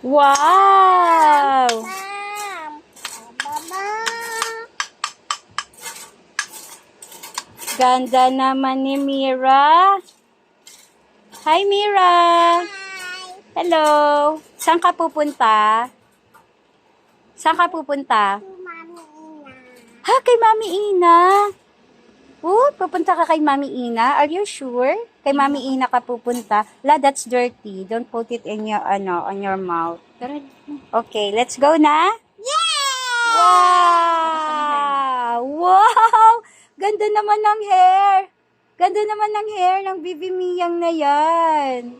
Wow! Ganda naman ni Mira. Hi, Mira. Hi. Hello. Saan ka pupunta? Saan ka pupunta? To Mami Ina. Ha, kay Mami Ina. Oh, pupunta ka kay Mami Ina? Are you sure? Kay Mami Ina ka pupunta. La, that's dirty. Don't put it in your, ano, on your mouth. Okay, let's go na. Yeah! Wow! Wow! Ganda naman ng hair. Ganda naman ng hair ng Bibi Miyang na yan.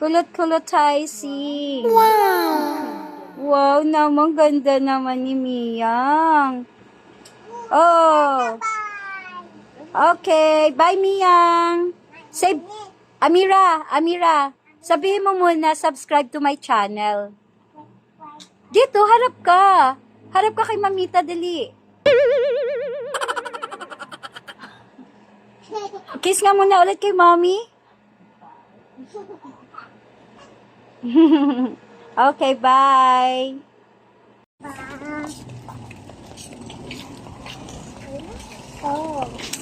Kulot-kulot si. Wow. Wow naman, ganda naman ni Miyang. Oh. Okay. Bye, Miyang. Say, Amira, Amira, sabihin mo muna, subscribe to my channel. Dito, harap ka. Harap ka kay Mamita, dali. Kiss nga muna ulit kay Mommy. okay, bye. Oh.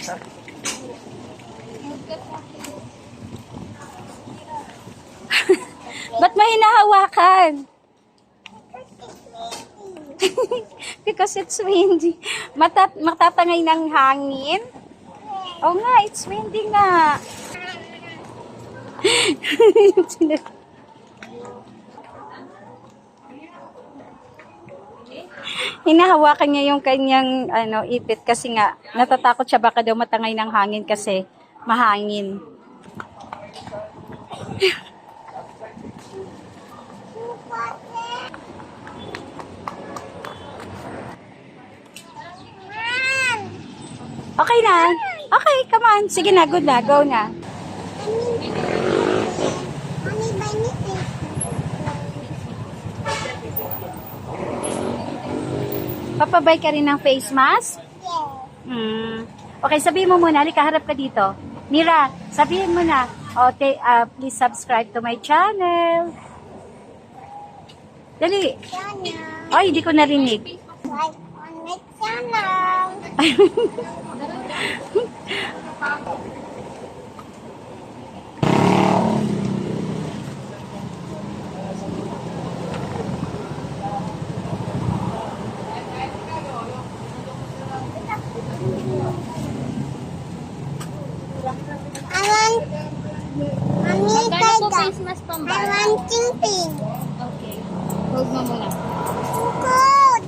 Ba't may hinahawakan? Because it's windy. Matat matatangay ng hangin? Oo nga, it's windy nga. Hinahawakan niya yung kanyang ano, ipit kasi nga natatakot siya baka daw matangay ng hangin kasi mahangin. Okay na? Okay, come on. Sige na, good na. Go na. Mami, Papabay ka rin ng face mask? Yeah. Hmm. Okay, sabihin mo muna. Halika, harap ka dito. Mira, sabihin mo na. O, te, ah, please subscribe to my channel. Dali. Channel. Ay, hindi ko narinig. Like on my channel. I want Mami, Magkano po face mask I pambata? want ting-ting. Okay. Hold mo muna. Good.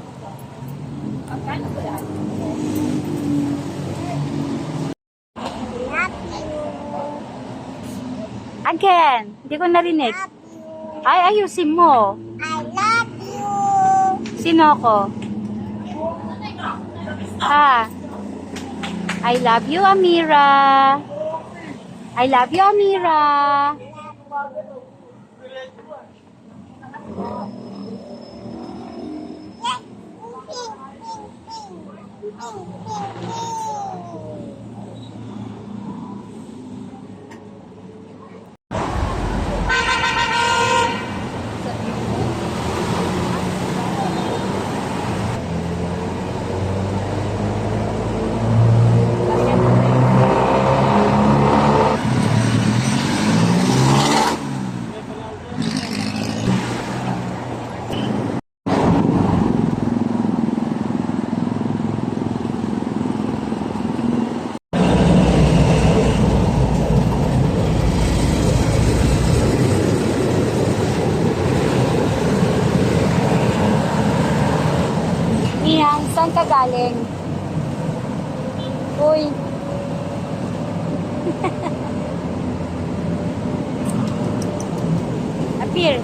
Love you. Again. Hindi ko narinig. Ay, ayusin mo. I love you. Sino ko? Ha? I love you, Amira. I love you, Amira. Ping, ping. Saan ka galing? Uy. Appear.